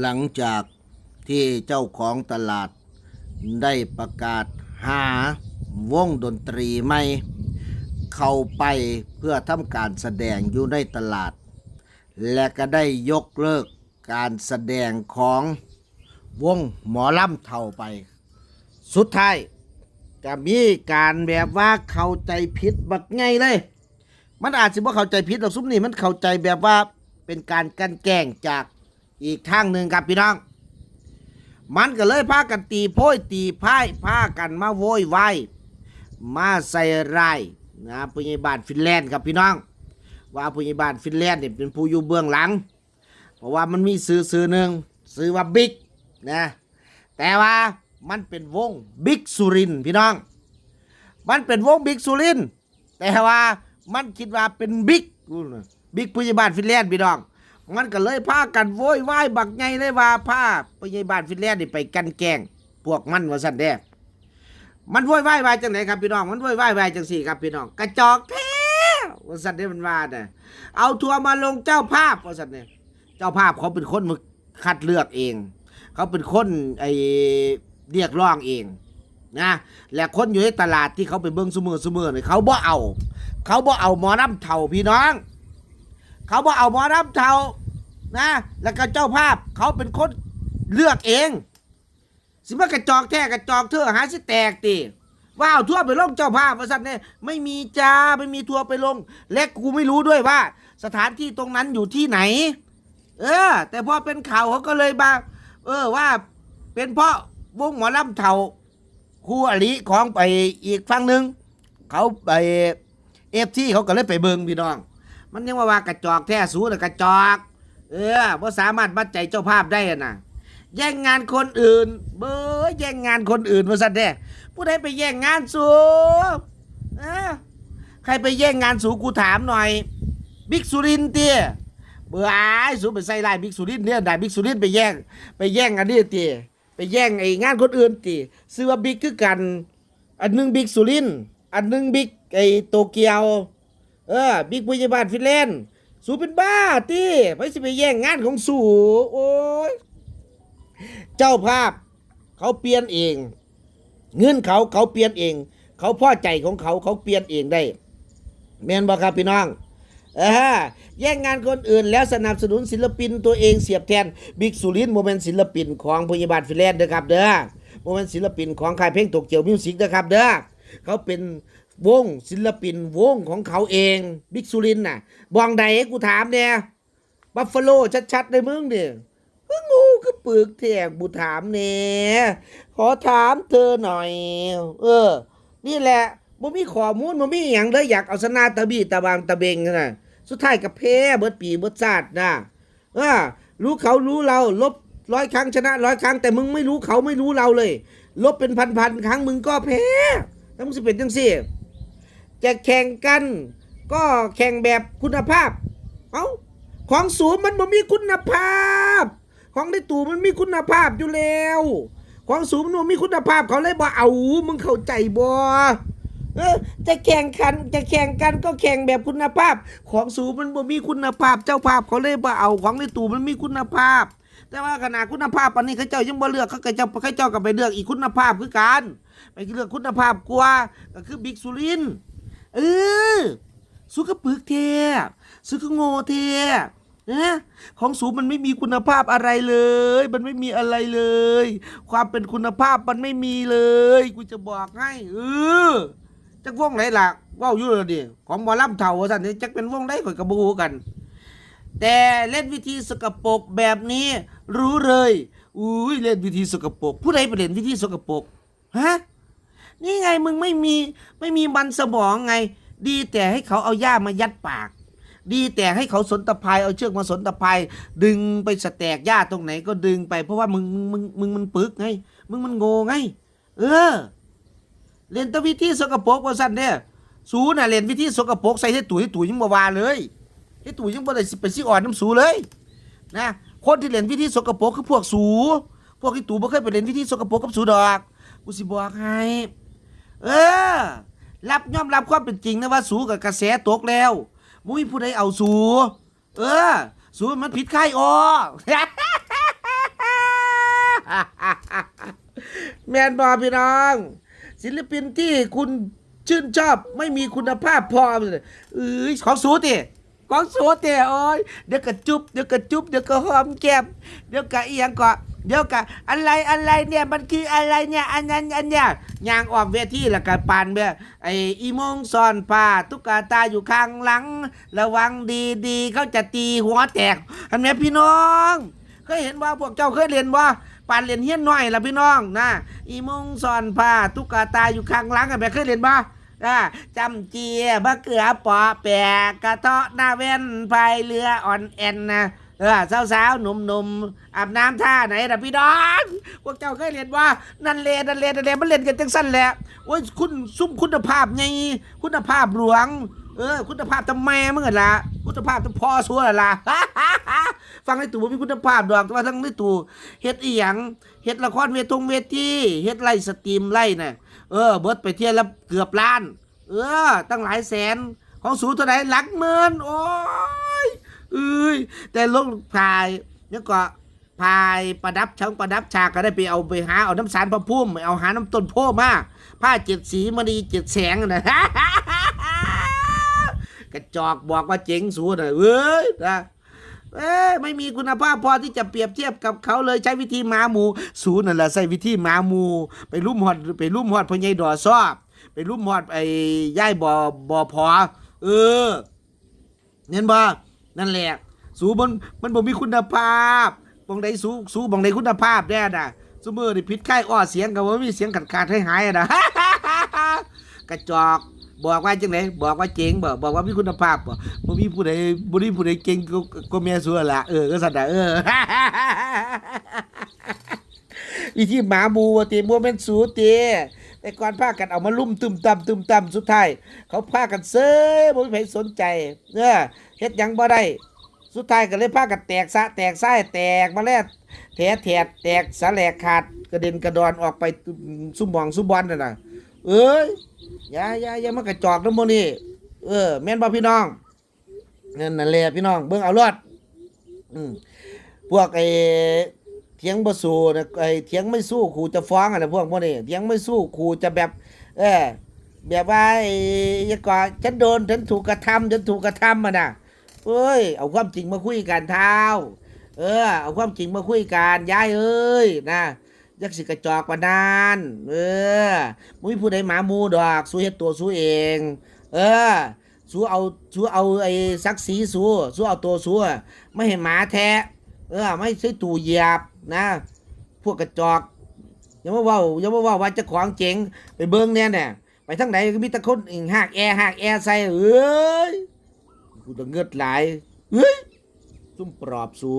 หลังจากที่เจ้าของตลาดได้ประกาศหาวงดนตรีใหม่ เข้าไปเพื่อทำการแสดงอยู่ในตลาด และก็ได้ยกเลิกการแสดงของวงหมอลำเท่าไป สุดท้ายก็มีการแบบว่าเข้าใจผิดบักไงเลย มันอาจสิว่าเข้าใจผิดหรอกซุ้มนี่มันเข้าใจแบบว่าเป็นการกันแกล้งจาก อีกทางหนึ่งครับพี่น้อง มันก็เลยพากันตีโพยตีพ่ายพากันมาโวยวายมาใส่ร้ายนะผู้ใหญ่บ้านฟินแลนด์ครับพี่น้อง ว่าผู้ใหญ่บ้านฟินแลนด์เนี่ยเป็นผู้อยู่เบื้องหลัง เพราะว่ามันมีสื่อสื่อหนึ่งสื่อว่าบิ๊กนะแต่ว่ามันเป็นวงบิ๊กสุรินพี่น้อง มันเป็นวงบิ๊กสุรินแต่ว่ามันคิดว่าเป็นบิ๊กบิ๊กผู้ใหญ่บ้านฟินแลนด์พี่น้อง มันก็เลยพากันโวยวายบักไงเลยว่าพาผู้ใหญ่บ้านฟินแลนด์นี่ไปกันแกงพวกมันว่าสั่นแด้มันโวยวายวาจังไหนครับพี่น้อง มันโวยวายวาจังสี่ครับพี่น้อง กระจอกแท้ว่าสั่นเด้มันว่าน่ะเอาทัวร์มาลงเจ้าภาพว่าสั่นเนี่ยเจ้าภาพเขาเป็นคนมาคัดเลือกเอง เขาเป็นคนไอเรียกร้องเองนะและคนอยู่ในตลาดที่เขาไปเบิ้งสมือสมือเนี่ยเขาบ่เอา เขาบ่เอาหมอน้ำเท่าพี่น้อง เขาบ่เอาหมอน้ำเท่า นะ แล้วก็เจ้าภาพเขาเป็นคนเลือกเอง สิมากระจอกแท้กระจอกเธอหาสิแตกตีว่าเอาทั่วร์ไปลงเจ้าภาพว่าสัตว์เนี่ยไม่มีจ้าไม่มีทัวร์ไปลง และกูไม่รู้ด้วยว่า สถานที่ตรงนั้นอยู่ที่ไหน เออ แต่พอเป็นข่าวเขาก็เลยมาเออว่า เป็นเพราะวงหมอลำเท่าคู่อริของไปอีกฝั่งหนึ่งเขาไปเอฟที่เขาก็เลยไปเบิงพี่น้อง มันยังว่าว่ากระจอกแท้สูแต่กระจอก เออว่สามารถมัดใจเจ้าภาพได้อะนะแย่งงานคนอื่น เบอแย่งงานคนอื่นว่าสัตว์แท้ผู้ใดไปแย่งงานสูเออใครไปแย่งงานสูกูถามหน่อยบิ๊กสุรินเตี้ยเบื่ออายสูไปใส่ลายบิ๊กสุรินเนี่ยได้บิ๊กสุรินไปแย่งไปแย่งอันนี้เตี้ยไปแย่งไอ้งานคนอื่นตีซื้อว่าบิ๊กคือกัน อันหนึงบิ๊กสุรินอันหนึงบิ๊กไอ้โตเกียว เออบิ๊กพยาบาลฟินแลนด์ สูเป็นบ้าตีไปสิไปแย่งงานของสูโอ้ยเจ้าภาพ เขาเปลี่ยนเอง เงินเขาเขาเปลี่ยนเอง เขาพ่อใจของเขาเขาเปลี่ยนเองได้แมนบ่ครับพี่น้องเออแย่งงานคนอื่นแล้วสนับสนุนศิลปินตัวเองเสียบแทนบิ๊กสุรินธ์โมเมนต์ศิลปินของพยาบาลฟิแลนด์เด้อครับเด้อโมเมนต์ศิลปินของค่ายเพลงตกเจียวมิวสิกเด้อครับเด้อเขาเป็น วงศิลปินวงของเขาเองบิ๊กสุรินน่ะบองใดให้กูถามเนี่ยบัฟฟาโลชัดๆในมึงเด้อก็งูก็ปึกแทกบุถามเนี่ยขอถามเธอหน่อย เออ นี่แหละบ่มีข้อมูลบ่มีอหย่างเลยอยากเอาสนาตะบีตะบางตะเบงนะสุดท้ายกับแพ้เบิดปีเบิดชาตินะเออรู้เขารู้เราลบร้อยครั้งชนะร้อยครั้งแต่มึงไม่รู้เขาไม่รู้เราเลย ลบเป็นพันๆครั้งมึงก็แพ้แล้วมึงสิเป็นจังซี่ จะแข่งกัน ก็แข่งแบบคุณภาพ เอ้าของสูงมันบ่มีคุณภาพ ของในตู้มันมีคุณภาพอยู่แล้ว ของสูงมันมีคุณภาพเขาเลยบ่เอา มึงเข้าใจบ่เออจะแข่งขันจะแข่งกันก็แข่งแบบคุณภาพ ของสูงมันบ่มีคุณภาพ เจ้าภาพเขาเลยบ่เอาของในตู้มันมีคุณภาพ แต่ว่าขนาดคุณภาพปานนี้เขาเจ้ายังบ่เลือกเขาเจ้าเขาเจ้าก็ไปเลือกอีกคุณภาพคือกันไปเลือกคุณภาพกว่าก็คือบิ๊กสุริน เออสุกระปึกเทสุกระโง่เทนะของสูมันไม่มีคุณภาพอะไรเลย มันไม่มีอะไรเลย ความเป็นคุณภาพมันไม่มีเลย กูจะบอกให้เออจักว่องไหนล่ะว้าอยู่เลยดิของหมอลำเถ่าว่าสันนี่จักเป็นว่องไหนข่อยกระบูกัน แต่เล่นวิธีสกปรกแบบนี้ รู้เลยอุ้ยเล่นวิธีสกปรกผู้ใดไปเล่นวิธีสกปรกฮะ นี่ไงมึงไม่มีไม่มีมันสมองไง ดีแต่ให้เขาเอาหญ้ามายัดปาก ดีแต่ให้เขาสนตะไพายเอาเชือกมาสนตะไพายดึงไปสแตกหญ้าตรงไหนก็ดึงไป เพราะว่ามึงมึงมึงมึงมันปึกไง มึงมันโง่ไง เออเรียนตวิธีสกปรกว่าสั้นเนี่ยสูน่ะเรียนวิธีสกปรกใส่ให้ตุ๋ยตุ๋ยยังบ่ว่าเลยให้ตุ๋ยยังบ่ได้สิไปสิอ่อนน้ำสูเลยนะคนที่เรียนวิธีสกปรกคือพวกสู พวกที่ตู่บ่เคยไปเรียนวิธีสกปรกกับสูดอกกูสิบอกให้ เออ รับยอมรับความเป็นจริงนะว่าสูกับกระแสตกแล้วมุ้ยผู้ใดเอาสู เออ สูมันผิดค่ายอแมนบอพี่น้อง ศิลปินที่คุณชื่นชอบไม่มีคุณภาพพอเออของสูติของสูติโอ้ยเดี๋ยวกระจุบเดี๋ยวกระจุบเดี๋ยวกระหอมแก้มเดี๋ยวกระเอียงก่อน เดี๋ยวก็อะไรอะไรเนี่ยมันคืออะไรเนี่ยอันนั้นอันเนี้ยยางออกเวทีแล้วก็ปานเบ้อไออีมงซอนผ้าตุ๊กตาอยู่ข้างหลัง ระวังดีๆเขาจะตีหัวแตกอันนี้พี่น้องเคยเห็นว่าพวกเจ้าเคยเรียนว่าปานเรียนเฮี้ยนน้อยละพี่น้องนะอีมงซอนผ้าตุ๊กตาอยู่ข้างหลังกันแบบเคยเรียนบ่าจำเจียบะเกลือปอแปะกระเทาะหน้าเว้นพายเรืออ่อนแอนนะ เออสาวๆหนุ่มๆอาบน้ำท่าไหนล่ะพี่น้องพวกเจ้าเคยเรียนว่านั่นเลนั่นเลนั่นเลมันเล่นกันจังสั้นแหละโอ้ยคุณซุ่มคุณภาพไงคุณภาพหลวงเออคุณภาพทำไมมึงกันล่ะคุณภาพจะพอสัวล่ะฟังในตู่บ่มีคุณภาพดอกแต่ว่าทั้งในตู่เฮ็ดอีหยังเฮ็ดละครเวทงเวทีเฮ็ดไล่สตรีมไล่น่ะเออเบิดไปเที่ยวและเกือบล้าน เออตั้งหลายแสนของสูเท่าไหร่หลักหมื่นโอ้ แต่ลงพายนี่ก็พายประดับช่างประดับฉากก็ได้ไปเอาไปหาเอาน้ำสารพระพุ่มเอาหาน้ำต้นโพมาผ้าเจ็ดสีมณีเจ็ดแสงนะกระจอกบอกว่าเจ๋งสูน่ะเว้ยนะเอ้ยไม่มีคุณภาพพอที่จะเปรียบเทียบกับเขาเลยใช้วิธีหมาหมู สูนั่นแหละใช้วิธีหมาหมู ไปลุ่มหอดไปลุ่มหอดพอใหญดอซอบไปลุ่มหอดไอ้ย่ายบ่อบ่อพอเออเน้นบ่นั่นแหละ สูมันมันบ่มีคุณภาพบองใดสูสูบองใดคุณภาพแน่น่ะซุมือนี่พิษไข้อ้อเสียงก็บ่มีเสียงขาดขาดให้หายๆอะนะกระจอกบอกว่าจังไดบอกว่าเจ๋งบ่บอกว่ามีคุณภาพบ่บ่มีผู้ใดบ่มีผู้ใดเก่งก็แม่สัวละเออก็สั่นน่ะเออวิธีหมาหมูว่าติบ่แม่นสูติแต่ก่อนพากันเอามาลุ่มตึมตำตึมตำสุดท้ายเขาพากันเซ้ยบ่มีใครสนใจเออเฮ็ดยังบ่ได้ สุดท้ายก็เลยพากันแตกซะแตกซ้แตกมาแล้วแถแถดแตกสะแหลกขาดกระเด็นกระดอนออกไปซุมหมองซุมบอลนั่นน่ะเอ้ยอย่าอย่าอย่ามากระจอกน้ำโมนี่เออ แม่นบ่พี่น้องนั่นนั่นแหละพี่น้องเบิ่งเอารอดอืมพวกไอ้เถียงบ่สู้นะไอ้เถียงไม่สู้ครูจะฟ้องอะนะพวกพวกนี้เถียงไม่สู้ครูจะแบบ เออแบบว่าไอ้ยังก่อนฉันโดนฉันถูกกระทำฉันถูกกระทำอะนะ เอ้ย เอาความจริงมาคุยกันเท้า เออ เอาความจริงมาคุยกันยายเอ้ยนะยักสิกระจอกกว่านานเออมุ้ยผู้ใดหมาหมูดอก สู้เฮ็ดตัวสู้เอง เออ สู้เอาสู้เอาไอ้ซักสีสู้สู้เอาตัวสู้ไม่ให้หมาแทะเออ ไม่ใช่ตู่เหยียบนะ พวกกระจอกอย่ามาว้าอย่ามาว้าว่าจะของเจ๋งไปเบิ่งเนี่ยเนี่ยไปทางไหนก็มีตะคนอิงหากแอหากแอใส่เอ้ย กูจะเงือดไหลายเฮ้ยซุ่มปลอบสู